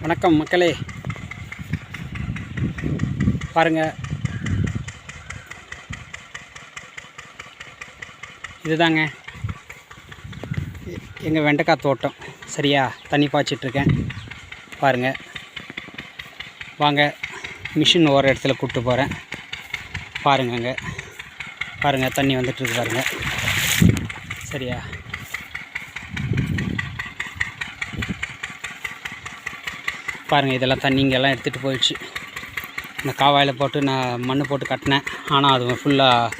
வணக்கம் மக்களே. பாருங்க. இதுதாங்க. எங்கள் வெண்டைக்காய் தோட்டம். சரியா? தண்ணி பாய்ச்சிட்ருக்கேன். பாருங்கள் வாங்க. மிஷின் ஓர இடத்துல கூப்பிட்டு போகிறேன் பாருங்கங்க. பாருங்கள் தண்ணி வந்துட்டுருக்கு பாருங்கள் சரியா? பாருங்கள் இதெல்லாம் தண்ணிங்கெல்லாம் எடுத்துகிட்டு போயிடுச்சு. இந்த காவாயில் போட்டு நான் மண் போட்டு கட்டினேன். ஆனால் அது ஃபுல்லாக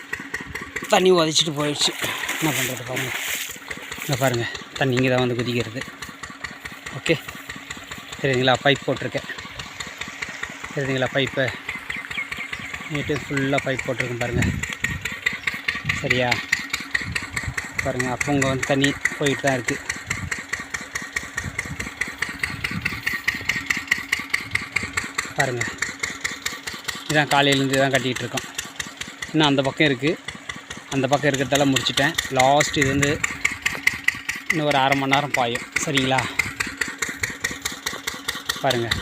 தண்ணி உதச்சிட்டு போயிடுச்சு. என்ன பண்ணுறது பாருங்கள் இங்கே பாருங்கள் தண்ணி இங்கே தான் வந்து குதிக்கிறது. ஓகே. சரிங்களா பைப் போட்டிருக்கேன். சரிங்களா பைப்பை நீட்டு ஃபுல்லாக பைப் போட்டிருக்கேன் பாருங்கள் சரியா? பாருங்கள் அப்போ இங்கே வந்து தண்ணி போயிட்டு தான் இருக்குது பாருங்கள் இதான் காலையிலேருந்து தான் கட்டிகிட்டு இருக்கோம். இன்னும் அந்த பக்கம் இருக்குது அந்த பக்கம் இருக்கிறதெல்லாம் முடிச்சிட்டேன். லாஸ்ட் இது வந்து இன்னும் ஒரு அரை மணி நேரம் பாயும். சரிங்களா? பாருங்கள்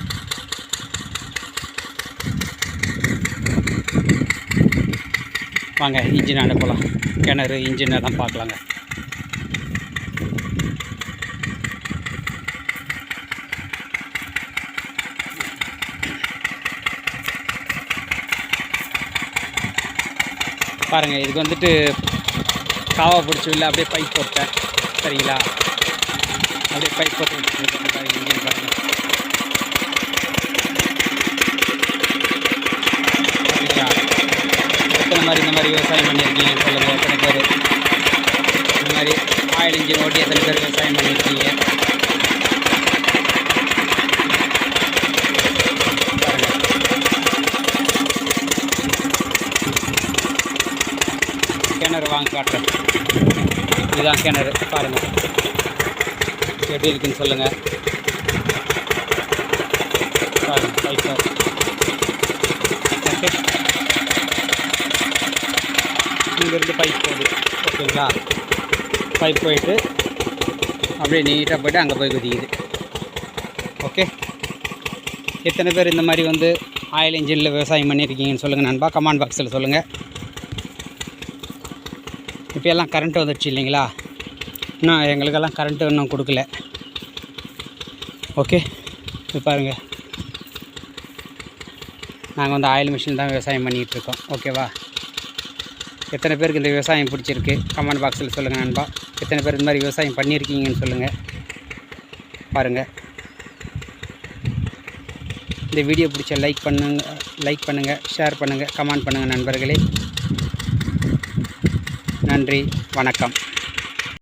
வாங்க இன்ஜின் அனுப்பலாம் கிணறு இன்ஜின் எல்லாம் பார்க்கலாங்க. பாருங்கள் இதுக்கு வந்துட்டு காவா பிடிச்சி இல்லை அப்படியே பைப் போட்டேன். சரிங்களா? அப்படியே பைப் போட்டு விட்டுருக்கேன் சரிங்களா? எத்தனை மாதிரி இந்த மாதிரி விவசாயம் பண்ணியிருக்கீங்க சொல்லுங்கள் எத்தனை பேர்? இந்த மாதிரி ஆயில் இன்ஜின் ஓட்டி எத்தனை பேர் விவசாயம் பண்ணியிருக்கீங்க பாருங்கள் கிணறு வாங்க காட்டுறேன். இதுதான் கிணறு. பாருங்கள் எப்படி இருக்குன்னு சொல்லுங்கள் பாருங்கள் பைப் ஓகே இங்கேருந்து பைப் போகுது. ஓகேங்களா? பைப் போயிட்டு அப்படியே நீட்டாக போயிட்டு அங்கே போய் குதிக்குது. ஓகே எத்தனை பேர் இந்த மாதிரி வந்து ஆயில் இன்ஜினில் விவசாயம் பண்ணியிருக்கீங்கன்னு சொல்லுங்கள் நண்பா. கமெண்ட் பாக்ஸில் சொல்லுங்கள் இப்போ எல்லாம் கரண்ட்டு வந்துடுச்சு இல்லைங்களா? இன்னும் எங்களுக்கெல்லாம் கரண்ட்டு இன்னும் கொடுக்கல. ஓகே இப்போ பாருங்கள் நாங்கள் வந்து ஆயில் மிஷின் தான் விவசாயம் பண்ணிகிட்ருக்கோம் ஓகேவா எத்தனை பேருக்கு இந்த விவசாயம் பிடிச்சிருக்கு? கமெண்ட் பாக்ஸில் சொல்லுங்கள் நண்பா. எத்தனை பேர் இந்த மாதிரி விவசாயம் பண்ணியிருக்கீங்கன்னு சொல்லுங்கள் பாருங்கள் இந்த வீடியோ பிடிச்ச லைக் பண்ணுங்க லைக் பண்ணுங்கள் ஷேர் பண்ணுங்கள் கமெண்ட் பண்ணுங்கள் நண்பர்களே. நன்றி வணக்கம்.